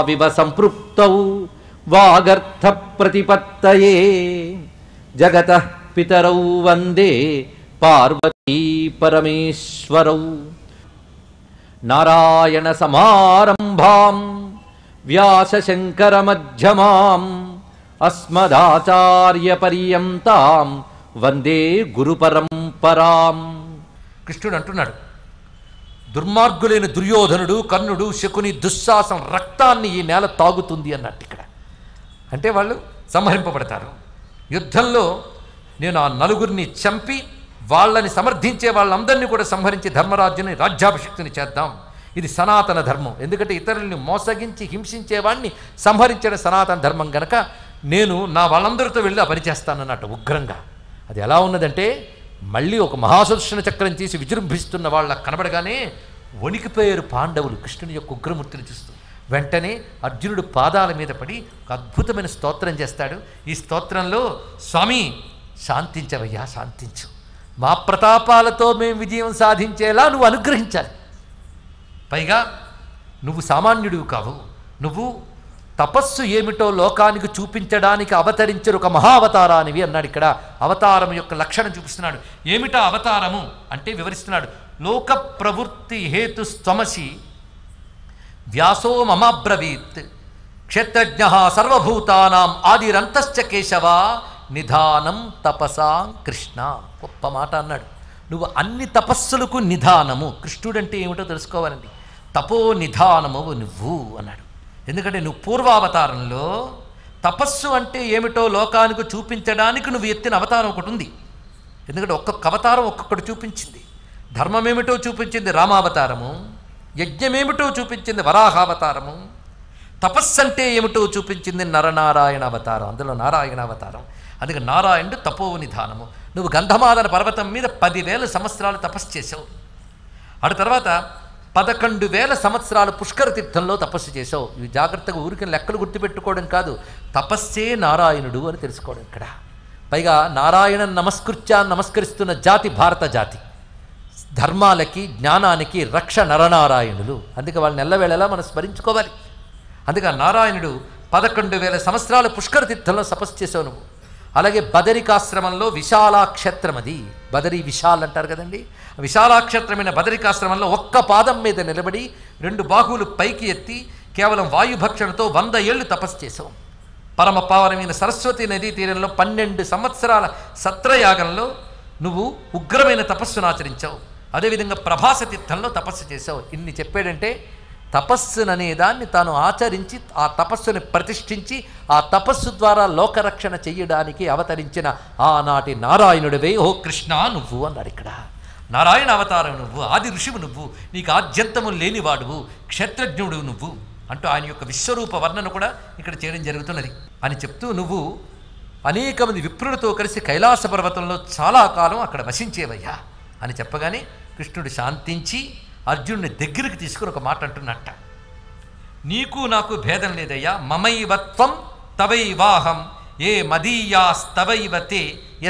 సంబంధావివ సంపృక్తౌ వాగర్థ ప్రతిపత్తయే జగత పితరౌ వందే పార్వతీ పరమేశ్వరౌ. నారాయణ సమారంభాం వ్యాసశంకరమధ్యమాం అస్మదాచార్య పర్యంతాం వందే గురు పరంపరాం కృష్ణుడు అంటున్నాడు దుర్మార్గులైన దుర్యోధనుడు కర్ణుడు శకుని దుశ్శాసం రక్తాన్ని ఈ నేల తాగుతుంది అన్నట్టు ఇక్కడ. అంటే వాళ్ళు సంహరింపబడతారు. యుద్ధంలో నేను ఆ నలుగురిని చంపి వాళ్ళని సమర్థించే వాళ్ళందరినీ కూడా సంహరించి ధర్మరాజుని రాజ్యాభిషిక్తుని చేద్దాం. ఇది సనాతన ధర్మం. ఎందుకంటే ఇతరుల్ని మోసగించి హింసించేవాడిని సంహరించడం సనాతన ధర్మం గనక నేను నా వాళ్ళందరితో వెళ్ళి ఆ పని చేస్తానన్నట్టు ఉగ్రంగా. అది ఎలా ఉన్నదంటే మళ్ళీ ఒక మహాసుదర్శన చక్రం తీసి విజృంభిస్తున్న వాళ్ళ కనబడగానే వణికిపోయారు పాండవులు కృష్ణుని యొక్క ఉగ్రమూర్తిని చూస్తూ. వెంటనే అర్జునుడు పాదాల మీద పడి ఒక అద్భుతమైన స్తోత్రం చేస్తాడు. ఈ స్తోత్రంలో స్వామి శాంతించవయ్యా శాంతించు. మా ప్రతాపాలతో మేము విజయం సాధించేలా నువ్వు అనుగ్రహించాలి. పైగా నువ్వు సామాన్యుడివి కావు. నువ్వు తపస్సు ఏమిటో లోకానికి చూపించడానికి అవతరించరు ఒక మహావతారానివి అన్నాడు ఇక్కడ. అవతారం యొక్క లక్షణం చూపిస్తున్నాడు. ఏమిటా అవతారము? అంటే వివరిస్తున్నాడు. లోక ప్రవృత్తి హేతు స్తమసి వ్యాసో మమాబ్రవీత్ క్షేత్రజ్ఞ సర్వభూతానాం ఆదిరంతశ్చ కేశవ నిధానం తపసాం కృష్ణ గొప్ప మాట అన్నాడు. నువ్వు అన్ని తపస్సులకు నిధానము. కృష్ణుడంటే ఏమిటో తెలుసుకోవాలండి. తపో నిధానము నువ్వు అన్నాడు. ఎందుకంటే నువ్వు పూర్వావతారంలో తపస్సు అంటే ఏమిటో లోకానికి చూపించడానికి నువ్వు ఎత్తిన అవతారం ఒకటి ఉంది. ఎందుకంటే ఒక్కొక్క అవతారం ఒక్కొక్కటి చూపించింది. ధర్మమేమిటో చూపించింది రామావతారము యజ్ఞమేమిటో చూపించింది వరాహావతారము తపస్సు అంటే ఏమిటో చూపించింది నరనారాయణ అవతారం అందులో నారాయణ అవతారం. అందుకే నారాయణుడు తపోనిధానము నువ్వు గంధమాదన పర్వతం మీద పదివేల సంవత్సరాలు తపస్సు చేసావు అటు తర్వాత పదకొండు వేల సంవత్సరాలు పుష్కర తీర్థంలో తపస్సు చేసావు ఇవి జాగ్రత్తగా ఊరికి లెక్కలు గుర్తుపెట్టుకోవడం కాదు. తపస్సే నారాయణుడు అని తెలుసుకోవడం ఇక్కడ. పైగా నారాయణ నమస్కృత్యా నమస్కరిస్తున్న జాతి భారత జాతి. ధర్మాలకి జ్ఞానానికి రక్ష నరనారాయణులు. అందుకే వాళ్ళని ఎల్లవేళలా మనం స్మరించుకోవాలి. అందుకే నారాయణుడు పదకొండు వేల సంవత్సరాలు పుష్కర తీర్థంలో తపస్సు చేసావు నువ్వు. అలాగే బదరికాశ్రమంలో విశాలాక్షేత్రం అది బదరి విశాల్ అంటారు కదండి. విశాలాక్షేత్రమైన బదరికాశ్రమంలో ఒక్క పాదం మీద నిలబడి రెండు బాహువులు పైకి ఎత్తి కేవలం వాయుభక్షణతో వంద ఏళ్ళు తపస్సు చేసావు పరమ పావనమైన సరస్వతి నదీ తీరంలో పన్నెండు సంవత్సరాల సత్రయాగంలో నువ్వు ఉగ్రమైన తపస్సును ఆచరించావు. అదేవిధంగా ప్రభాస తీర్థంలో తపస్సు చేసావు ఇన్ని చెప్పాడంటే తపస్సుననే దాన్ని తాను ఆచరించి ఆ తపస్సుని ప్రతిష్ఠించి ఆ తపస్సు ద్వారా లోకరక్షణ చెయ్యడానికి అవతరించిన ఆనాటి నారాయణుడివే. ఓ కృష్ణ నువ్వు అన్నాడు ఇక్కడ. నారాయణ అవతారం నువ్వు ఆది ఋషివు నువ్వు నీకు ఆద్యంతము లేనివాడువు క్షేత్రజ్ఞుడు నువ్వు అంటూ ఆయన యొక్క విశ్వరూప వర్ణన కూడా ఇక్కడ చేయడం జరుగుతున్నది. అని చెప్తూ నువ్వు అనేక మంది విప్రులతో కలిసి కైలాస పర్వతంలో చాలా కాలం అక్కడ వసించేవయ్యా అని చెప్పగానే కృష్ణుడు శాంతించి అర్జునుని దగ్గరికి తీసుకుని ఒక మాట అంటున్నట్ట. నీకు నాకు భేదం లేదయ్యా. మమైవత్వం తవైవాహం. ఏ మదీయాస్తవైవతే తే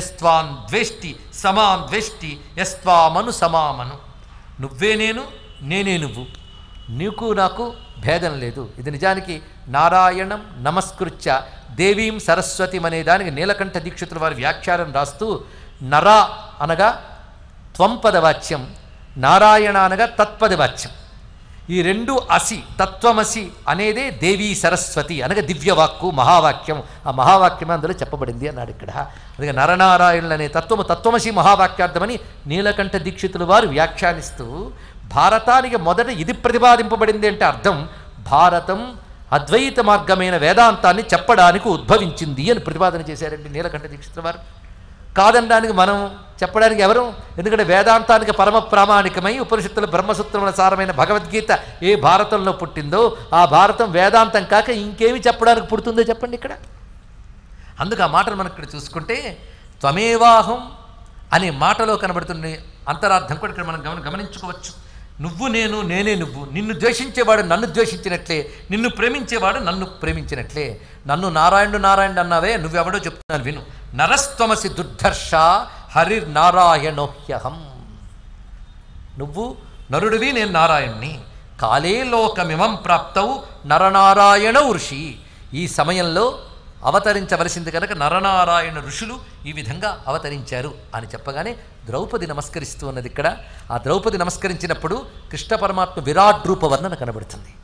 ద్వేష్టి సమాం ద్వేష్టి యస్త్వామను సమామను. నువ్వే నేను నేనే నువ్వు. నీకు నాకు భేదం లేదు. ఇది నిజానికి నారాయణం నమస్కృత్య దేవీం సరస్వతిం అనే దానికి నీలకంఠ దీక్షితుల వారి వ్యాఖ్యానం రాస్తూ నరా అనగా త్వంపదవాచ్యం నారాయణ అనగా తత్పదవాచ్యం. ఈ రెండు అసి తత్వమసి అనేదే దేవీ సరస్వతి అనగా దివ్యవాక్కు మహావాక్యం. ఆ మహావాక్యమే అందులో చెప్పబడింది అన్నాడు ఇక్కడ. అందుకే నరనారాయణులు అనే తత్వము తత్వమసి మహావాక్యార్థమని నీలకంఠ దీక్షితులు వారు వ్యాఖ్యానిస్తూ భారతానికి మొదట ఇది ప్రతిపాదింపబడింది అంటే అర్థం భారతం అద్వైత మార్గమైన వేదాంతాన్ని చెప్పడానికి ఉద్భవించింది అని ప్రతిపాదన చేశారండి నీలకంఠ దీక్షితుల వారు. కాదనడానికి మనం చెప్పడానికి ఎవరు? ఎందుకంటే వేదాంతానికి పరమ ప్రామాణికమై ఉపనిషత్తుల బ్రహ్మసూత్రముల సారమైన భగవద్గీత ఏ భారతంలో పుట్టిందో ఆ భారతం వేదాంతం కాక ఇంకేమి చెప్పడానికి పుడుతుందో చెప్పండి ఇక్కడ. అందుకు ఆ మాటలు మనం ఇక్కడ చూసుకుంటే త్వమేవాహం అనే మాటలో కనబడుతున్న అంతరార్థం కూడా ఇక్కడ మనం గమన గమనించుకోవచ్చు. నువ్వు నేను నేనే నువ్వు. నిన్ను ద్వేషించేవాడు నన్ను ద్వేషించినట్లే. నిన్ను ప్రేమించేవాడు నన్ను ప్రేమించినట్లే. నన్ను నారాయణుడు నారాయణుడు అన్నావే నువ్వెవడో చెప్తున్నాను విను. నరస్త్వమసి దుర్ధర్ష హరిర్నారాయణోహ్యహం. నువ్వు నరుడివి నేను నారాయణ్ణి. కాలే లోకమిమం ప్రాప్తౌ నరనారాయణ ఋషి. ఈ సమయంలో అవతరించవలసింది కనుక నరనారాయణ ఋషులు ఈ విధంగా అవతరించారు అని చెప్పగానే ద్రౌపది నమస్కరిస్తూ ఉన్నది ఇక్కడ. ఆ ద్రౌపది నమస్కరించినప్పుడు కృష్ణ పరమాత్మ విరాట్ రూప వర్ణన కనబడుతుంది.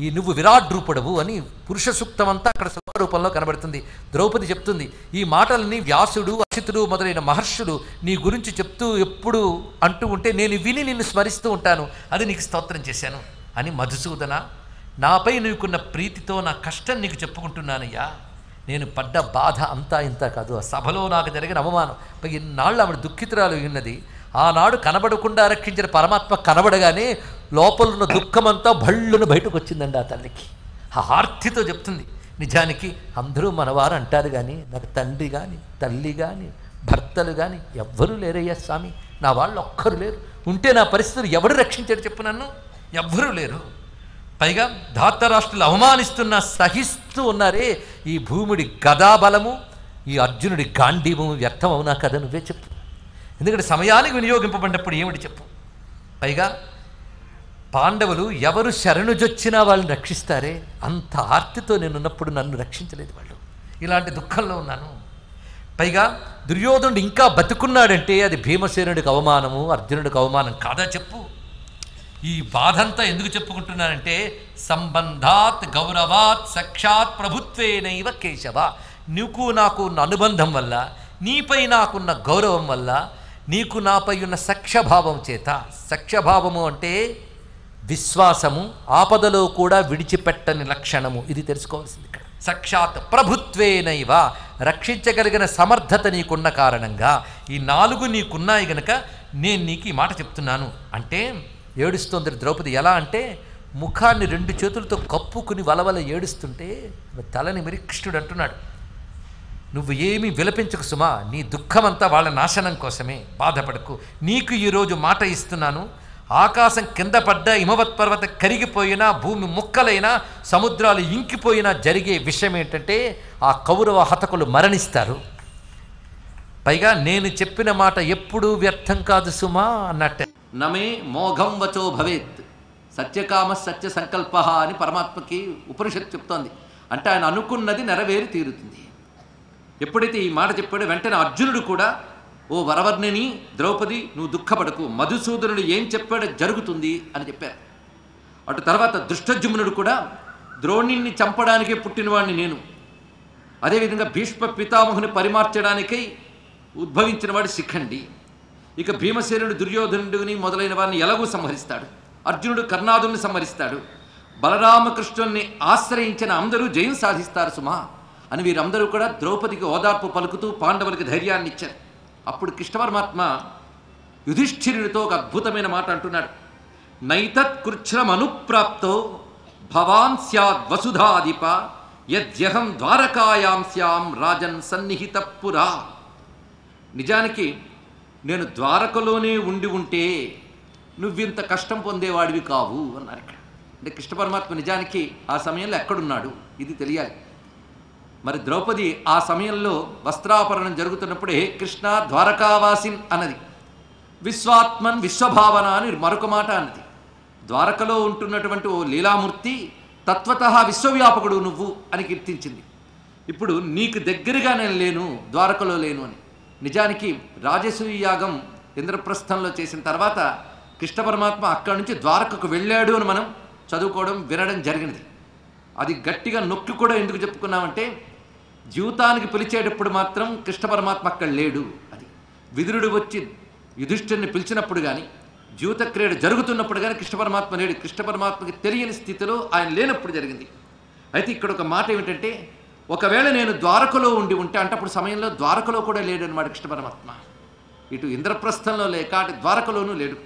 ఈ నువ్వు విరాట్ రూపుడవు అని పురుష సూక్తమంతా అక్కడ స్వరూపంలో కనబడుతుంది. ద్రౌపది చెప్తుంది ఈ మాటల్ని వ్యాసుడు అచితుడు మొదలైన మహర్షులు నీ గురించి చెప్తూ ఎప్పుడు అంటూ ఉంటే నేను విని నిన్ను స్మరిస్తూ ఉంటాను. అది నీకు స్తోత్రం చేశాను అని మధుసూదన నాపై నీకున్న ప్రీతితో నా కష్టం నీకు చెప్పుకుంటున్నానయ్యా. నేను పడ్డ బాధ అంతా ఇంత కాదు. ఆ సభలో నాకు జరిగిన అవమానం. ఇన్నాళ్ళు ఆవిడ దుఃఖితురాలు ఉన్నది. ఆనాడు కనబడకుండా రక్షించిన పరమాత్మ కనబడగానే లోపలున్న దుఃఖమంతా భళ్ళును బయటకు వచ్చిందండి ఆ తల్లికి. ఆ ఆర్తితో చెప్తుంది నిజానికి అందరూ మనవారు అంటారు కానీ నాకు తండ్రి కానీ తల్లి కానీ భర్తలు కానీ ఎవ్వరూ లేరయ్యా స్వామి. నా వాళ్ళు ఒక్కరు లేరు. ఉంటే నా పరిస్థితులు ఎవరు రక్షించాడు చెప్పు నన్ను? ఎవ్వరూ లేరు. పైగా ధాతరాష్ట్రులు అవమానిస్తున్న సహిస్తూ ఉన్నారే. ఈ భూముడి గదాబలము ఈ అర్జునుడి గాంధీవము వ్యర్థం అవునా కదా నువ్వే చెప్పు. ఎందుకంటే సమయానికి వినియోగింపబడినప్పుడు ఏమిటి చెప్పు? పైగా పాండవులు ఎవరు శరణుజొచ్చినా వాళ్ళని రక్షిస్తారే? అంత ఆర్తితో నేనున్నప్పుడు నన్ను రక్షించలేదు వాళ్ళు. ఇలాంటి దుఃఖంలో ఉన్నాను. పైగా దుర్యోధనుడు ఇంకా బతుకున్నాడంటే అది భీమసేనుడికి అవమానము అర్జునుడికి అవమానం కాదా చెప్పు? ఈ బాధంతా ఎందుకు చెప్పుకుంటున్నానంటే సంబంధాత్ గౌరవాత్ సాక్షాత్ ప్రభుత్వేనైవ కేశవ. నీకు నాకు ఉన్న అనుబంధం వల్ల నీపై నాకున్న గౌరవం వల్ల నీకు నాపై ఉన్న సఖ్యభావం చేత. సఖ్యభావము అంటే విశ్వాసము ఆపదలో కూడా విడిచిపెట్టని లక్షణము. ఇది తెలుసుకోవాల్సింది ఇక్కడ. సాక్షాత్ ప్రభుత్వేనైవ రక్షించగలిగిన సమర్థత నీకున్న కారణంగా ఈ నాలుగు నీకున్నాయి గనక నేను నీకు ఈ మాట చెప్తున్నాను. అంటే ఏడుస్తోంది ద్రౌపది. ఎలా అంటే ముఖాన్ని రెండు చేతులతో కప్పుకుని వలవల ఏడుస్తుంటే తలని మరి కృష్ణుడు అంటున్నాడు. నువ్వు ఏమీ విలపించకు సుమా. నీ దుఃఖమంతా వాళ్ళ నాశనం కోసమే. బాధపడకు. నీకు ఈరోజు మాట ఇస్తున్నాను. ఆకాశం కింద పడ్డ హిమవత్ పర్వత కరిగిపోయినా భూమి ముక్కలైనా సముద్రాలు ఇంకిపోయినా జరిగే విషయం ఏంటంటే ఆ కౌరవ హతకులు మరణిస్తారు. పైగా నేను చెప్పిన మాట ఎప్పుడూ వ్యర్థం కాదు సుమా అన్నట్టే. నమే మోఘం వచో భవేత్ సత్యకామ సత్య సంకల్ప అని పరమాత్మకి ఉపనిషత్తు చెప్తోంది. అంటే ఆయన అనుకున్నది నెరవేరి తీరుతుంది. ఎప్పుడైతే ఈ మాట చెప్పాడో వెంటనే అర్జునుడు కూడా ఓ వరవర్ణిని ద్రౌపది నువ్వు దుఃఖపడకు. మధుసూదనుడు ఏం చెప్పాడో జరుగుతుంది అని చెప్పారు. అటు తర్వాత దృష్టజుమ్నుడు కూడా ద్రోణిని చంపడానికే పుట్టినవాడిని నేను. అదేవిధంగా భీష్మ పితామహుని పరిమార్చడానికై ఉద్భవించినవాడు శిఖండి. ఇక భీమసేనుడు దుర్యోధనుడిని మొదలైన వారిని ఎలాగూ సంహరిస్తాడు. అర్జునుడు కర్ణాదుని సంహరిస్తాడు. బలరామకృష్ణుల్ని ఆశ్రయించిన అందరూ జయం సాధిస్తారు సుమా అని వీరందరూ కూడా ద్రౌపదికి ఓదార్పు పలుకుతూ పాండవులకి ధైర్యాన్ని ఇచ్చారు అప్పుడు కృష్ణ పరమాత్మ యుధిష్ఠిరునితో ఒక అద్భుతమైన మాట అంటున్నాడు. నైతత్ కృచ్ఛ్రమనుప్రాప్తో భవాన్ స్యాద్ వసుధాధిప యద్యహం ద్వారకాయాం శ్యాం రాజన్ సన్నిహిత పురా. నిజానికి నేను ద్వారకలోనే ఉండి ఉంటే నువ్వింత కష్టం పొందేవాడివి కావు అన్నారు ఇక్కడ. అంటే కృష్ణ పరమాత్మ నిజానికి ఆ సమయంలో ఎక్కడున్నాడు? ఇది తెలియాలి. మరి ద్రౌపది ఆ సమయంలో వస్త్రాపరణం జరుగుతున్నప్పుడే కృష్ణ ద్వారకావాసిన్ అన్నది. విశ్వాత్మన్ విశ్వభావన అని మరొక మాట అన్నది. ద్వారకలో ఉంటున్నటువంటి ఓ లీలామూర్తి తత్వత విశ్వవ్యాపకుడు నువ్వు అని కీర్తించింది. ఇప్పుడు నీకు దగ్గరగా నేను లేను ద్వారకలో లేను అని. నిజానికి రాజసూయ యాగం ఇంద్రప్రస్థంలో చేసిన తర్వాత కృష్ణ పరమాత్మ అక్కడి నుంచి ద్వారకకు వెళ్ళాడు అని మనం చదువుకోవడం వినడం జరిగినది. అది గట్టిగా నొక్కి కూడా ఎందుకు చెప్పుకున్నామంటే జీవితానికి పిలిచేటప్పుడు మాత్రం కృష్ణ పరమాత్మ అక్కడ లేడు. అది విదురుడు వచ్చి యుధిష్ఠిని పిలిచినప్పుడు కానీ జీవిత క్రీడ జరుగుతున్నప్పుడు కానీ కృష్ణ పరమాత్మ లేడు. కృష్ణ పరమాత్మకి తెలియని స్థితిలో ఆయన లేనప్పుడు జరిగింది. అయితే ఇక్కడ ఒక మాట ఏమిటంటే ఒకవేళ నేను ద్వారకలో ఉండి ఉంటే అంటే అప్పుడు సమయంలో ద్వారకలో కూడా లేడు అనమాట కృష్ణ పరమాత్మ. ఇటు ఇంద్రప్రస్థంలో లేక అటు ద్వారకలోనూ లేడు.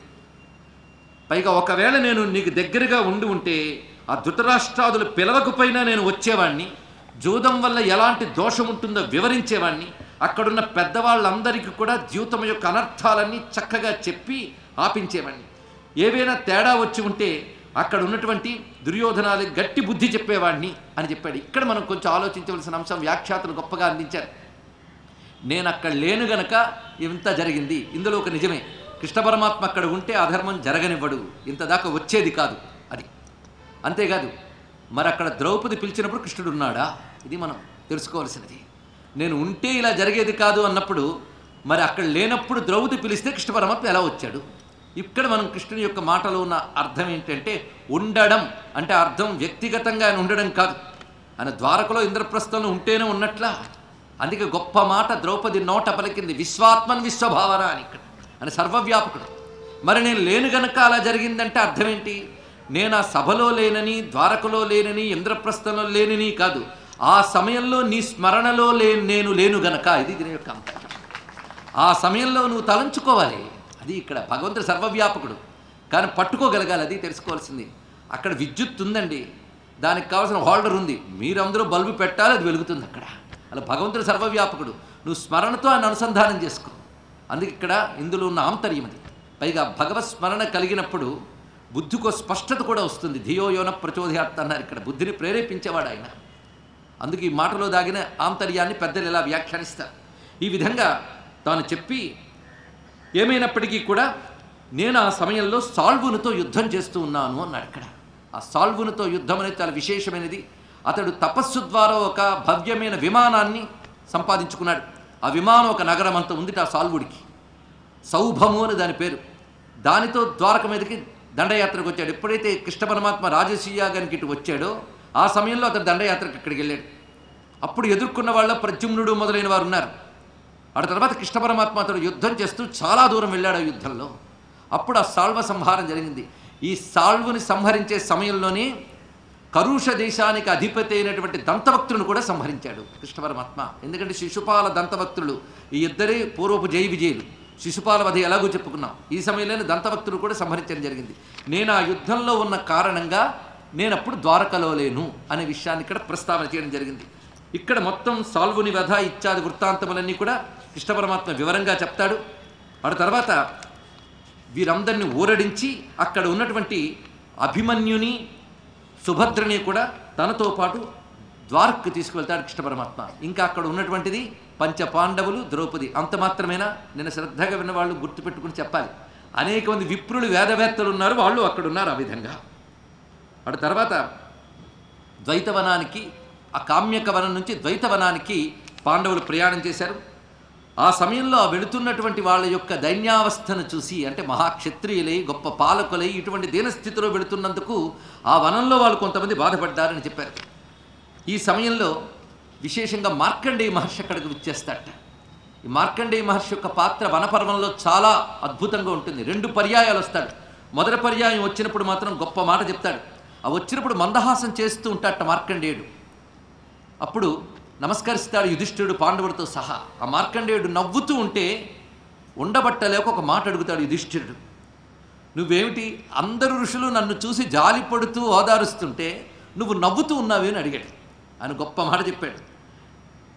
పైగా ఒకవేళ నేను నీకు దగ్గరగా ఉండి ఉంటే ఆ ధృతరాష్ట్రాదులు పిలవకపోయినా నేను వచ్చేవాడిని జూదం వల్ల ఎలాంటి దోషం ఉంటుందో వివరించేవాడిని అక్కడున్న పెద్దవాళ్ళందరికీ కూడా జీవితం యొక్క అనర్థాలన్నీ చక్కగా చెప్పి ఆపించేవాడిని ఏవైనా తేడా వచ్చి ఉంటే అక్కడ ఉన్నటువంటి దుర్యోధనాలు గట్టి బుద్ధి చెప్పేవాడిని అని చెప్పాడు. ఇక్కడ మనం కొంచెం ఆలోచించవలసిన అంశం వ్యాఖ్యాతలు గొప్పగా అందించారు. నేను అక్కడ లేను గనక ఇంత జరిగింది. ఇందులో ఒక నిజమే. కృష్ణ పరమాత్మ అక్కడ ఉంటే అధర్మం జరగనివ్వడు. ఇంత దాకా వచ్చేది కాదు. అంతేకాదు మరి అక్కడ ద్రౌపది పిలిచినప్పుడు కృష్ణుడు ఉన్నాడా? ఇది మనం తెలుసుకోవాల్సినది. నేను ఉంటే ఇలా జరిగేది కాదు అన్నప్పుడు మరి అక్కడ లేనప్పుడు ద్రౌపది పిలిస్తే కృష్ణ పరమాత్మ ఎలా వచ్చాడు? ఇక్కడ మనం కృష్ణుని యొక్క మాటలో ఉన్న అర్థం ఏంటంటే ఉండడం అంటే అర్థం వ్యక్తిగతంగా ఆయన ఉండడం కాదు. ఆయన ద్వారకలో ఇంద్రప్రస్థంలో ఉంటేనే ఉన్నట్లా. అందుకే గొప్ప మాట ద్రౌపది నోట పలికింది విశ్వాత్మన్ విశ్వభావన అని ఇక్కడ. అని సర్వవ్యాపకుడు. మరి నేను లేను గనక అలా జరిగిందంటే అర్థం ఏంటి? నేను ఆ సభలో లేనని ద్వారకలో లేనని ఇంద్రప్రస్థంలో లేనని కాదు. ఆ సమయంలో నీ స్మరణలో లే నేను లేను గనక. ఇది దీని యొక్క అంతర్యం ఆ సమయంలో నువ్వు తలంచుకోవాలి. అది ఇక్కడ భగవంతుడు సర్వవ్యాపకుడు. కానీ పట్టుకోగలగాలి అది తెలుసుకోవాల్సింది. అక్కడ విద్యుత్ ఉందండి. దానికి కావాల్సిన హోల్డర్ ఉంది. మీరు అందరూ బల్బు పెట్టాలి అది వెలుగుతుంది అక్కడ. అలా భగవంతుడు సర్వవ్యాపకుడు. నువ్వు స్మరణతో ఆయన అనుసంధానం చేసుకో. అందుకే ఇక్కడ ఇందులో ఉన్న ఆంతర్యం అది. పైగా భగవత్ స్మరణ కలిగినప్పుడు బుద్ధికో స్పష్టత కూడా వస్తుంది. ధియో యోన ప్రచోదయాత్ అన్నారు ఇక్కడ. బుద్ధిని ప్రేరేపించేవాడు ఆయన. అందుకే ఈ మాటలో దాగిన ఆంతర్యాన్ని పెద్దలు ఇలా వ్యాఖ్యానిస్తారు? ఈ విధంగా తాను చెప్పి ఏమైనప్పటికీ కూడా నేను ఆ సమయంలో సాల్వునితో యుద్ధం చేస్తూ ఉన్నాను అన్నాడు ఇక్కడ. ఆ సాల్వునితో యుద్ధం అనేది చాలా విశేషమైనది. అతడు తపస్సు ద్వారా ఒక భవ్యమైన విమానాన్ని సంపాదించుకున్నాడు. ఆ విమానం ఒక నగరం అంత ఉంది ఆ సాల్వుడికి. సౌభము అని దాని పేరు. దానితో ద్వారక మీదకి దండయాత్రకు వచ్చాడు. ఎప్పుడైతే కృష్ణ పరమాత్మ రాజసీయాగానికి ఇటు వచ్చాడో ఆ సమయంలో అతను దండయాత్రకు ఇక్కడికి వెళ్ళాడు. అప్పుడు ఎదుర్కొన్న వాళ్ళ ప్రద్యుమ్నుడు మొదలైన వారు ఉన్నారు. ఆ తర్వాత కృష్ణ పరమాత్మ అతడు యుద్ధం చేస్తూ చాలా దూరం వెళ్ళాడు ఆ యుద్ధంలో. అప్పుడు ఆ సాల్వ సంహారం జరిగింది. ఈ సాల్వుని సంహరించే సమయంలోనే కరుష దేశానికి అధిపతి అయినటువంటి దంతభక్తులను కూడా సంహరించాడు కృష్ణ పరమాత్మ. ఎందుకంటే శిశుపాల దంతభక్తులు ఈ ఇద్దరే పూర్వపు జై విజయులు. శిశుపాల వధ ఎలాగో చెప్పుకున్నాం. ఈ సమయంలోనే దంతభక్తులు కూడా సంహరించడం జరిగింది. నేను ఆ యుద్ధంలో ఉన్న కారణంగా నేను అప్పుడు ద్వారకలో లేను అనే విషయాన్ని ఇక్కడ ప్రస్తావన చేయడం జరిగింది. ఇక్కడ మొత్తం సాల్వుని వధ ఇత్యాది వృత్తాంతములన్నీ కూడా కృష్ణ పరమాత్మ వివరంగా చెప్తాడు. ఆ తర్వాత వీరందరిని ఊరడించి అక్కడ ఉన్నటువంటి అభిమన్యుని సుభద్రని కూడా తనతో పాటు ద్వారక్కు తీసుకువెళ్తాడు కృష్ణ పరమాత్మ. ఇంకా అక్కడ ఉన్నటువంటిది పంచ పాండవులు ద్రౌపది అంత మాత్రమేనా? నేను శ్రద్ధగా విన్నవాళ్ళు గుర్తుపెట్టుకుని చెప్పాలి. అనేక మంది విప్రులు వేదవేత్తలు ఉన్నారు వాళ్ళు అక్కడ ఉన్నారు ఆ విధంగా. అటు తర్వాత ద్వైతవనానికి ఆ కామ్యక వనం నుంచి ద్వైతవనానికి పాండవులు ప్రయాణం చేశారు. ఆ సమయంలో ఆ వెళుతున్నటువంటి వాళ్ళ యొక్క దైన్యావస్థను చూసి అంటే మహాక్షత్రియులై గొప్ప పాలకులై ఇటువంటి దీనస్థితిలో వెళుతున్నందుకు ఆ వనంలో వాళ్ళు కొంతమంది బాధపడ్డారని చెప్పారు. ఈ సమయంలో విశేషంగా మార్కండేయ మహర్షి అక్కడికి విచ్చేస్తాడట ఈ మార్కండేయ మహర్షి యొక్క పాత్ర వనపర్వంలో చాలా అద్భుతంగా ఉంటుంది. రెండు పర్యాయాలు వస్తాడు మొదటి పర్యాయం వచ్చినప్పుడు మాత్రం గొప్ప మాట చెప్తాడు. ఆ వచ్చినప్పుడు మందహాసం చేస్తూ ఉంటాడట మార్కండేయుడు. అప్పుడు నమస్కరిస్తాడు యుధిష్ఠిరుడు పాండవుడితో సహా. ఆ మార్కండేయుడు నవ్వుతూ ఉంటే ఉండబట్టలేక ఒక మాట అడుగుతాడు యుధిష్ఠిరుడు. నువ్వేమిటి? అందరు ఋషులు నన్ను చూసి జాలిపడుతూ ఓదారుస్తుంటే నువ్వు నవ్వుతూ ఉన్నావే అని అడిగాడు. ఆయన గొప్ప మాట చెప్పాడు.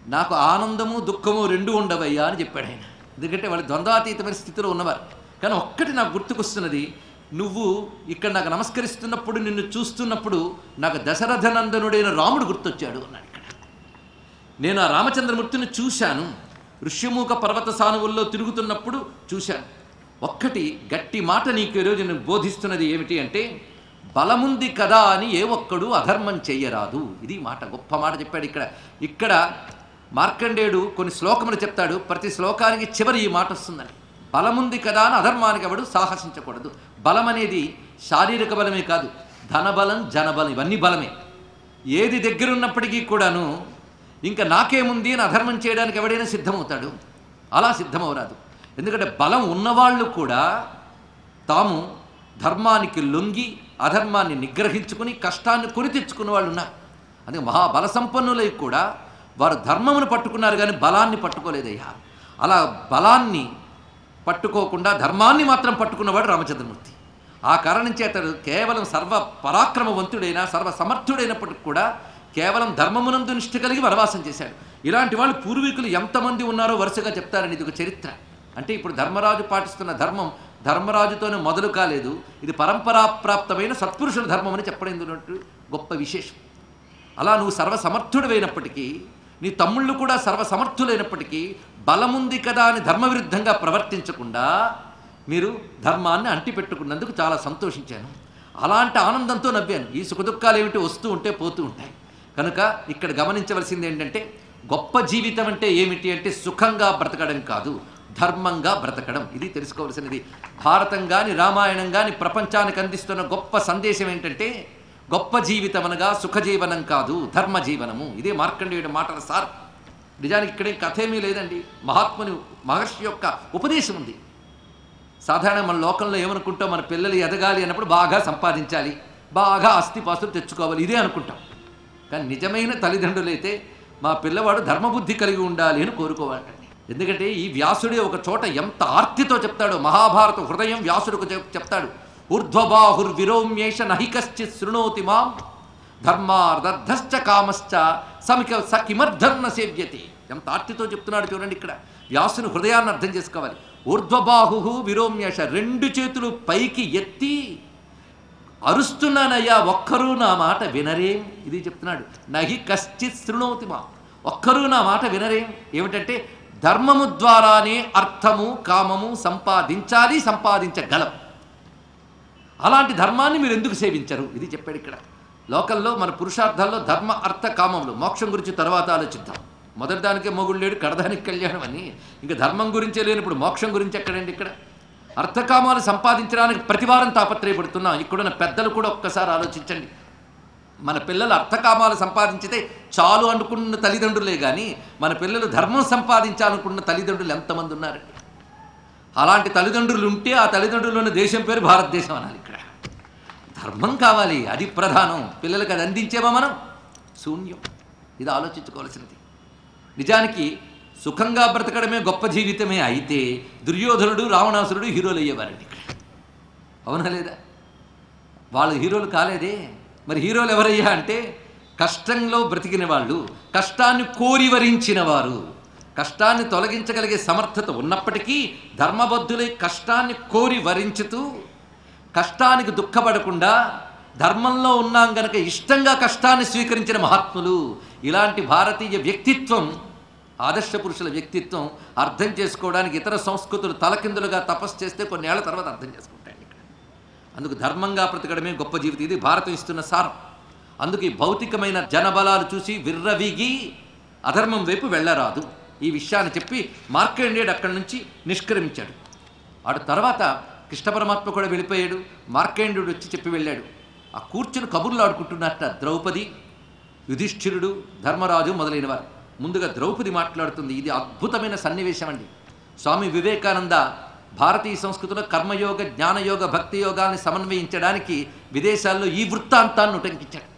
నాకు ఆనందము దుఃఖము రెండు ఉండవయ్యా అని చెప్పాడు ఆయన. ఎందుకంటే వాళ్ళు ద్వంద్వాతీతమైన స్థితిలో ఉన్నవారు. కానీ ఒక్కటి నాకు గుర్తుకొస్తున్నది నువ్వు ఇక్కడ నాకు నమస్కరిస్తున్నప్పుడు నిన్ను చూస్తున్నప్పుడు నాకు దశరథనందనుడైన రాముడు గుర్తొచ్చాడు అన్నాడు ఇక్కడ. నేను ఆ రామచంద్రమూర్తిని చూశాను. ఋష్యమూక పర్వత సానువుల్లో తిరుగుతున్నప్పుడు చూశాను. ఒక్కటి గట్టి మాట నీకు ఈరోజు నేను బోధిస్తున్నది ఏమిటి అంటే బలముంది కదా అని ఏ ఒక్కడు అధర్మం చెయ్యరాదు. ఇది మాట గొప్ప మాట చెప్పాడు ఇక్కడ. ఇక్కడ మార్కండేయుడు కొన్ని శ్లోకములు చెప్తాడు. ప్రతి శ్లోకానికి చివరి ఈ మాట వస్తుందని బలముంది కదా అని అధర్మానికి ఎవడు సాహసించకూడదు. బలం అనేది శారీరక బలమే కాదు ధనబలం జనబలం ఇవన్నీ బలమే. ఏది దగ్గరున్నప్పటికీ కూడాను ఇంకా నాకేముంది అని అధర్మం చేయడానికి ఎవడైనా సిద్ధమవుతాడు? అలా సిద్ధమవరాదు. ఎందుకంటే బలం ఉన్నవాళ్ళు కూడా తాము ధర్మానికి లొంగి అధర్మాన్ని నిగ్రహించుకుని కష్టాన్ని కొని తెచ్చుకున్న వాళ్ళు ఉన్నారు అందుకే మహాబల సంపన్నులై కూడా వారు ధర్మమును పట్టుకున్నారు కానీ బలాన్ని పట్టుకోలేదయ్యా. అలా బలాన్ని పట్టుకోకుండా ధర్మాన్ని మాత్రం పట్టుకున్నవాడు రామచంద్రమూర్తి. ఆ కారణం చేత కేవలం సర్వ పరాక్రమవంతుడైన సర్వ సమర్థుడైనప్పటికి కూడా కేవలం ధర్మమునందు నిష్ఠ కలిగి వనవాసం చేశాడు. ఇలాంటి వాళ్ళు పూర్వీకులు ఎంతమంది ఉన్నారో వరుసగా చెప్తారని ఇది ఒక చరిత్ర. అంటే ఇప్పుడు ధర్మరాజు పాటిస్తున్న ధర్మం ధర్మరాజుతోనే మొదలు కాలేదు. ఇది పరంపరాప్రాప్తమైన సత్పురుషుల ధర్మం అని చెప్పడం గొప్ప విశేషం? అలా నువ్వు సర్వసమర్థుడమైనప్పటికీ నీ తమ్ముళ్ళు కూడా సర్వసమర్థులైనప్పటికీ బలముంది కదా అని ధర్మవిరుద్ధంగా ప్రవర్తించకుండా మీరు ధర్మాన్ని అంటిపెట్టుకున్నందుకు చాలా సంతోషించాను. అలాంటి ఆనందంతో నవ్వాను. ఈ సుఖదుఖాలు ఏమిటి వస్తూ ఉంటే పోతూ ఉంటాయి. కనుక ఇక్కడ గమనించవలసింది ఏంటంటే గొప్ప జీవితం అంటే ఏమిటి అంటే సుఖంగా బ్రతకడం కాదు ధర్మంగా బ్రతకడం. ఇది తెలుసుకోవాల్సినది. భారతం కానీ రామాయణం కానీ ప్రపంచానికి అందిస్తున్న గొప్ప సందేశం ఏంటంటే గొప్ప జీవితం అనగా సుఖజీవనం కాదు ధర్మ జీవనము. ఇదే మార్కండేయుడి మాటల సార్. నిజానికి ఇక్కడేం కథ ఏమీ లేదండి. మహాత్ముని మహర్షి యొక్క ఉపదేశం ఉంది. సాధారణ మన లోకంలో ఏమనుకుంటాం? మన పిల్లలు ఎదగాలి అన్నప్పుడు బాగా సంపాదించాలి. బాగా ఆస్తిపాస్తులు తెచ్చుకోవాలి. ఇదే అనుకుంటాం. కానీ నిజమైన తల్లిదండ్రులైతే మా పిల్లవాడు ధర్మబుద్ధి కలిగి ఉండాలి అని కోరుకోవాలండి. ఎందుకంటే ఈ వ్యాసుడే ఒక చోట ఎంత ఆర్తితో చెప్తాడో మహాభారత హృదయం వ్యాసుడికి చెప్- చెప్తాడు. ఊర్ధ్వబాహుర్ నహి కశ్చిత్ శృణోతి మాం. ధర్మార్ధర్ధశ్చ కామశ్చ సమిక న సేవ్యతి. ఎంత ఆర్తితో చెప్తున్నాడు చూడండి ఇక్కడ. వ్యాసుని హృదయాన్ని అర్థం చేసుకోవాలి. ఊర్ధ్వబాహు విరోమ్యేష రెండు చేతులు పైకి ఎత్తి అరుస్తున్నానయ్యా ఒక్కరూ నా మాట వినరేం. ఇది చెప్తున్నాడు. నహి కశ్చిత్ శృణోతి మా. ఒక్కరూ నా మాట వినరేం. ఏమిటంటే ధర్మము ద్వారానే అర్థము కామము సంపాదించాలి సంపాదించగలం. అలాంటి ధర్మాన్ని మీరు ఎందుకు సేవించరు? ఇది చెప్పాడు ఇక్కడ. లోకల్లో మన పురుషార్థాల్లో ధర్మ అర్థ కామములు. మోక్షం గురించి తర్వాత ఆలోచిద్దాం. మొదటి దానికే మొగుడు లేడు కడదానికి కళ్యాణం అని. ఇంకా ధర్మం గురించే లేనప్పుడు మోక్షం గురించి ఎక్కడండి ఇక్కడ? అర్థకామాలు సంపాదించడానికి ప్రతివారం తాపత్రయపడుతున్నాం. ఇక్కడున్న పెద్దలు కూడా ఒక్కసారి ఆలోచించండి. మన పిల్లలు అర్థకామాలు సంపాదించితే చాలు అనుకున్న తల్లిదండ్రులే కానీ మన పిల్లలు ధర్మం సంపాదించాలనుకున్న తల్లిదండ్రులు ఎంతమంది ఉన్నారండి అలాంటి తల్లిదండ్రులు ఉంటే ఆ తల్లిదండ్రులు ఉన్న దేశం పేరు భారతదేశం అనాలి ఇక్కడ. ధర్మం కావాలి అది ప్రధానం. పిల్లలకు అది అందించేవా మనం? శూన్యం. ఇది ఆలోచించుకోవాల్సినది. నిజానికి సుఖంగా బ్రతకడమే గొప్ప జీవితమే అయితే దుర్యోధనుడు రావణాసురుడు హీరోలు అయ్యేవారండి ఇక్కడ. అవునా లేదా? వాళ్ళు హీరోలు కాలేదే. మరి హీరోలు ఎవరయ్యా అంటే కష్టంలో బ్రతికిన వాళ్ళు కష్టాన్ని కోరి వరించిన వారు కష్టాన్ని తొలగించగలిగే సమర్థత ఉన్నప్పటికీ ధర్మబద్ధులై కష్టాన్ని కోరి వరించుతూ కష్టానికి దుఃఖపడకుండా ధర్మంలో ఉన్నాం గనక ఇష్టంగా కష్టాన్ని స్వీకరించిన మహాత్ములు ఇలాంటి భారతీయ వ్యక్తిత్వం ఆదర్శ పురుషుల వ్యక్తిత్వం అర్థం చేసుకోవడానికి ఇతర సంస్కృతులు తలకిందులుగా తపస్సు చేస్తే కొన్నేళ్ళ తర్వాత అర్థం చేసుకుంటాయి ఇక్కడ. అందుకు ధర్మంగా బ్రతకడమే గొప్ప జీవితం. ఇది భారతం ఇస్తున్న సారం. అందుకు ఈ భౌతికమైన జనబలాలు చూసి విర్రవీగి అధర్మం వైపు వెళ్ళరాదు. ఈ విషయాన్ని చెప్పి మార్కండేయుడు అక్కడి నుంచి నిష్క్రమించాడు. ఆడు తర్వాత కృష్ణ పరమాత్మ కూడా వెళ్ళిపోయాడు. మార్కండేయుడు వచ్చి చెప్పి వెళ్ళాడు. ఆ కూర్చుని కబుర్లు ఆడుకుంటున్నట్ట ద్రౌపది యుధిష్ఠిరుడు ధర్మరాజు మొదలైన వారు ముందుగా ద్రౌపది మాట్లాడుతుంది. ఇది అద్భుతమైన సన్నివేశం అండి. స్వామి వివేకానంద భారతీయ సంస్కృతిలో కర్మయోగ జ్ఞానయోగ భక్తి యోగాల్ని సమన్వయించడానికి విదేశాల్లో ఈ వృత్తాంతాన్ని ఉటంకించాడు.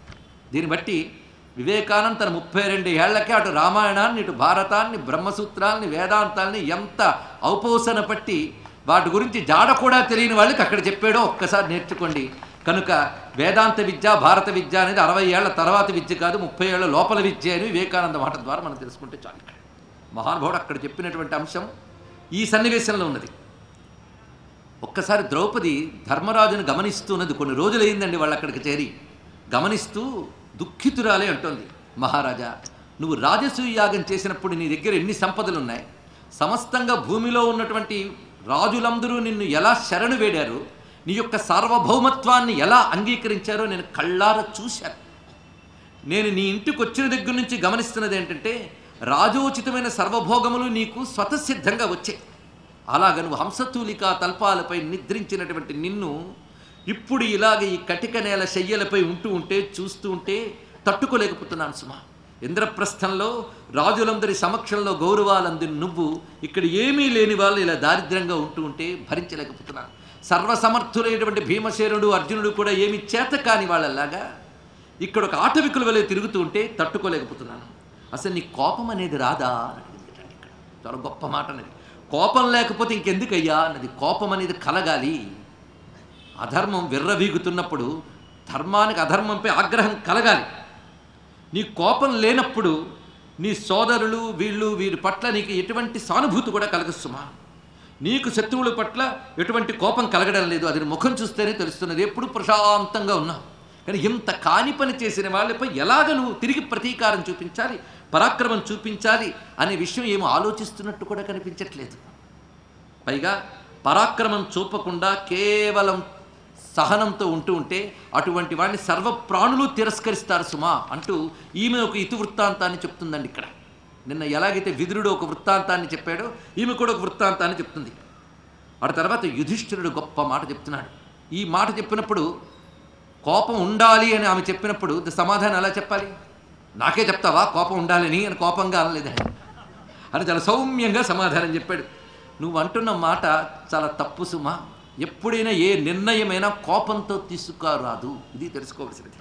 దీన్ని బట్టి వివేకానంద తన ముప్పై రెండు ఏళ్ళకే అటు రామాయణాన్ని ఇటు భారతాన్ని బ్రహ్మసూత్రాల్ని వేదాంతాల్ని ఎంత ఔపోసన పట్టి వాటి గురించి జాడ కూడా తెలియని వాళ్ళకి అక్కడ చెప్పాడో ఒక్కసారి నేర్చుకోండి. కనుక వేదాంత విద్య భారత విద్య అనేది అరవై ఏళ్ళ తర్వాత విద్య కాదు ముప్పై ఏళ్ళ లోపల విద్య అని వివేకానంద మాట ద్వారా మనం తెలుసుకుంటే చాలు. మహానుభావుడు అక్కడ చెప్పినటువంటి అంశం ఈ సన్నివేశంలో ఉన్నది. ఒక్కసారి ద్రౌపది ధర్మరాజును గమనిస్తున్నది కొన్ని రోజులైందండి వాళ్ళు అక్కడికి చేరి. గమనిస్తూ దుఃఖితురాలే అంటోంది మహారాజా. నువ్వు రాజసూయ యాగం చేసినప్పుడు నీ దగ్గర ఎన్ని సంపదలు ఉన్నాయి సమస్తంగా భూమిలో ఉన్నటువంటి రాజులందరూ నిన్ను ఎలా శరణు వేడారు? నీ యొక్క సార్వభౌమత్వాన్ని ఎలా అంగీకరించారో నేను కళ్ళార చూశాను. నేను నీ ఇంటికి వచ్చిన దగ్గర నుంచి గమనిస్తున్నది ఏంటంటే రాజోచితమైన సర్వభోగములు నీకు స్వతసిద్ధంగా వచ్చాయి. అలాగ నువ్వు హంసతూలిక తల్పాలపై నిద్రించినటువంటి నిన్ను ఇప్పుడు ఇలాగ ఈ కటిక నేల శయ్యలపై ఉంటూ ఉంటే చూస్తూ ఉంటే తట్టుకోలేకపోతున్నాను సుమా. ఇంద్రప్రస్థంలో రాజులందరి సమక్షంలో గౌరవాలంది నువ్వు ఇక్కడ ఏమీ లేని వాళ్ళు ఇలా దారిద్ర్యంగా ఉంటూ ఉంటే భరించలేకపోతున్నాను. సర్వసమర్థులైనటువంటి భీమసేనుడు అర్జునుడు కూడా ఏమి చేత కాని వాళ్ళలాగా ఇక్కడ ఒక ఆటవికుల వలె తిరుగుతూ ఉంటే తట్టుకోలేకపోతున్నాను. అసలు నీ కోపం అనేది రాదా అని అడిగింది ఇక్కడ చాలా గొప్ప మాట అనేది. కోపం లేకపోతే ఇంకెందుకయ్యా? అన్నది కోపం అనేది కలగాలి. అధర్మం విర్రవీగుతున్నప్పుడు ధర్మానికి అధర్మంపై ఆగ్రహం కలగాలి. నీ కోపం లేనప్పుడు నీ సోదరులు వీళ్ళు వీరి పట్ల నీకు ఎటువంటి సానుభూతి కూడా కలగస్తుమా నీకు శత్రువుల పట్ల ఎటువంటి కోపం కలగడం లేదు. అది ముఖం చూస్తేనే తెలుస్తున్నది. ఎప్పుడు ప్రశాంతంగా ఉన్నావు. కానీ ఇంత కాని పని చేసిన వాళ్ళపై ఎలాగ నువ్వు తిరిగి ప్రతీకారం చూపించాలి పరాక్రమం చూపించాలి అనే విషయం ఏమో ఆలోచిస్తున్నట్టు కూడా కనిపించట్లేదు. పైగా పరాక్రమం చూపకుండా కేవలం సహనంతో ఉంటూ ఉంటే అటువంటి వాడిని సర్వ ప్రాణులు తిరస్కరిస్తారు సుమా అంటూ ఈమె ఒక ఇతివృత్తాంతాన్ని చెప్తుందండి ఇక్కడ. నిన్న ఎలాగైతే విదురుడు ఒక వృత్తాంతాన్ని చెప్పాడో ఈమె కూడా ఒక వృత్తాంతాన్ని చెప్తుంది. ఆ తర్వాత యుధిష్ఠిరుడు గొప్ప మాట చెప్తున్నాడు. ఈ మాట చెప్పినప్పుడు కోపం ఉండాలి అని ఆమె చెప్పినప్పుడు సమాధానం ఎలా చెప్పాలి? నాకే చెప్తావా? కోపం ఉండాలని అని కోపంగా అనలేదు? అని చాలా సౌమ్యంగా సమాధానం చెప్పాడు. నువ్వు అంటున్న మాట చాలా తప్పు సుమా. ఎప్పుడైనా ఏ నిర్ణయమైనా కోపంతో తీసుకురాదు ఇది తెలుసుకోవాల్సినది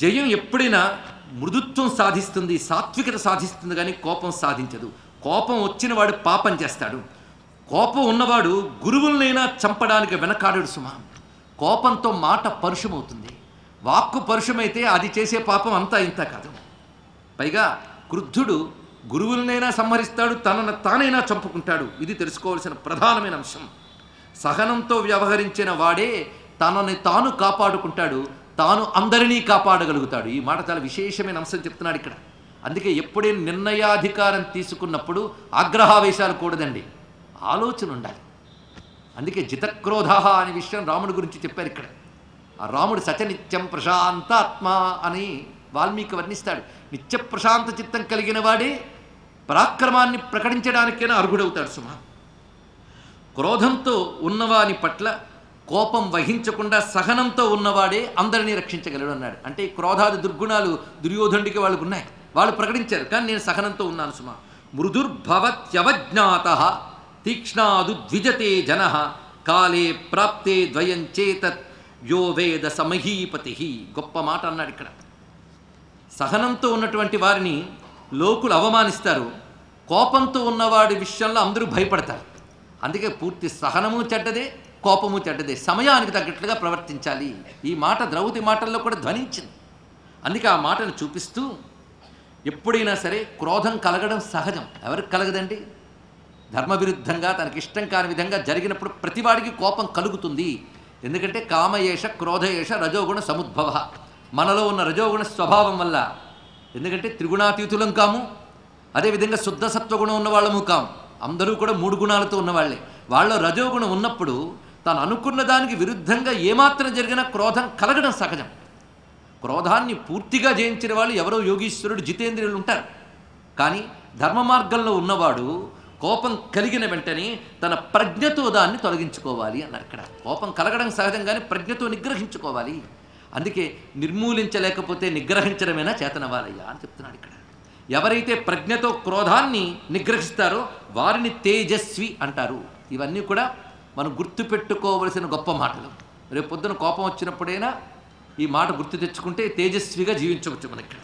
జయం ఎప్పుడైనా మృదుత్వం సాధిస్తుంది సాత్వికత సాధిస్తుంది కానీ కోపం సాధించదు. కోపం వచ్చినవాడు పాపం చేస్తాడు. కోపం ఉన్నవాడు గురువులనైనా చంపడానికి వెనకాడడు సుమా. కోపంతో మాట పరుషమవుతుంది. వాక్కు పరుషమైతే అది చేసే పాపం అంతా ఇంత కాదు. పైగా క్రుద్ధుడు గురువులనైనా సంహరిస్తాడు తనను తానైనా చంపుకుంటాడు. ఇది తెలుసుకోవాల్సిన ప్రధానమైన అంశం. సహనంతో వ్యవహరించిన వాడే తనని తాను కాపాడుకుంటాడు తాను అందరినీ కాపాడగలుగుతాడు. ఈ మాట చాలా విశేషమైన అంశం చెప్తున్నాడు ఇక్కడ. అందుకే ఎప్పుడే నిర్ణయాధికారం తీసుకున్నప్పుడు ఆగ్రహావేశాలు కూడదండి. ఆలోచన ఉండాలి. అందుకే జితక్రోధ అనే విషయం రాముడి గురించి చెప్పారు ఇక్కడ. ఆ రాముడు సచనిత్యం ప్రశాంతాత్మ అని వాల్మీకి వర్ణిస్తాడు. నిత్య ప్రశాంత చిత్తం కలిగిన వాడే పరాక్రమాన్ని ప్రకటించడానికైనా అర్హుడవుతాడు సుమా. క్రోధంతో ఉన్నవాని పట్ల కోపం వహించకుండా సహనంతో ఉన్నవాడే అందరినీ రక్షించగలడు అన్నాడు. అంటే క్రోధాది దుర్గుణాలు దుర్యోధనుడికి వాళ్ళకు ఉన్నాయి. వాళ్ళు ప్రకటించారు. కానీ నేను సహనంతో ఉన్నాను సుమా. మృదుర్భవత్యవజ్ఞాత తీక్ష్ణాదు ద్విజతే జన కాలే ప్రాప్తే ద్వయం చేతత్ యో వేద సమహీపతి. గొప్ప మాట అన్నాడు ఇక్కడ. సహనంతో ఉన్నటువంటి వారిని లోకులు అవమానిస్తారు. కోపంతో ఉన్నవాడి విషయంలో అందరూ భయపడతారు. అందుకే పూర్తి సహనము చెడ్డదే కోపము చెడ్డదే సమయానికి తగ్గట్లుగా ప్రవర్తించాలి. ఈ మాట ద్రౌపది మాటల్లో కూడా ధ్వనించింది. అందుకే ఆ మాటను చూపిస్తూ ఎప్పుడైనా సరే క్రోధం కలగడం సహజం. ఎవరికి కలగదండి? ధర్మవిరుద్ధంగా తనకి ఇష్టం కాని విధంగా జరిగినప్పుడు ప్రతివాడికి కోపం కలుగుతుంది. ఎందుకంటే కామయేష క్రోధయేష రజోగుణ సముద్భవ. మనలో ఉన్న రజోగుణ స్వభావం వల్ల. ఎందుకంటే త్రిగుణాతీతులం కాము అదేవిధంగా శుద్ధ సత్వగుణం ఉన్న వాళ్ళము కాము. అందరూ కూడా మూడు గుణాలతో ఉన్నవాళ్ళే వాళ్ళ రజోగుణం ఉన్నప్పుడు తను అనుకున్న దానికి విరుద్ధంగా ఏమాత్రం జరిగినా క్రోధం కలగడం సహజం. క్రోధాన్ని పూర్తిగా జయించిన వాళ్ళు ఎవరో యోగీశ్వరుడు జితేంద్రియులు ఉంటారు. కానీ ధర్మ మార్గంలో ఉన్నవాడు కోపం కలిగిన వెంటనే తన ప్రజ్ఞతో దాన్ని తొలగించుకోవాలి అన్నారు ఇక్కడ. కోపం కలగడం సహజంగానే ప్రజ్ఞతో నిగ్రహించుకోవాలి. అందుకే నిర్మూలించలేకపోతే నిగ్రహించడమేనా చేతనవాలయ్యా అని చెప్తున్నాడు ఇక్కడ. ఎవరైతే ప్రజ్ఞతో క్రోధాన్ని నిగ్రహిస్తారో వారిని తేజస్వి అంటారు. ఇవన్నీ కూడా మనం గుర్తుపెట్టుకోవలసిన గొప్ప మాటలు. రేపు పొద్దున కోపం వచ్చినప్పుడైనా ఈ మాట గుర్తు తెచ్చుకుంటే తేజస్విగా జీవించవచ్చు మనకి.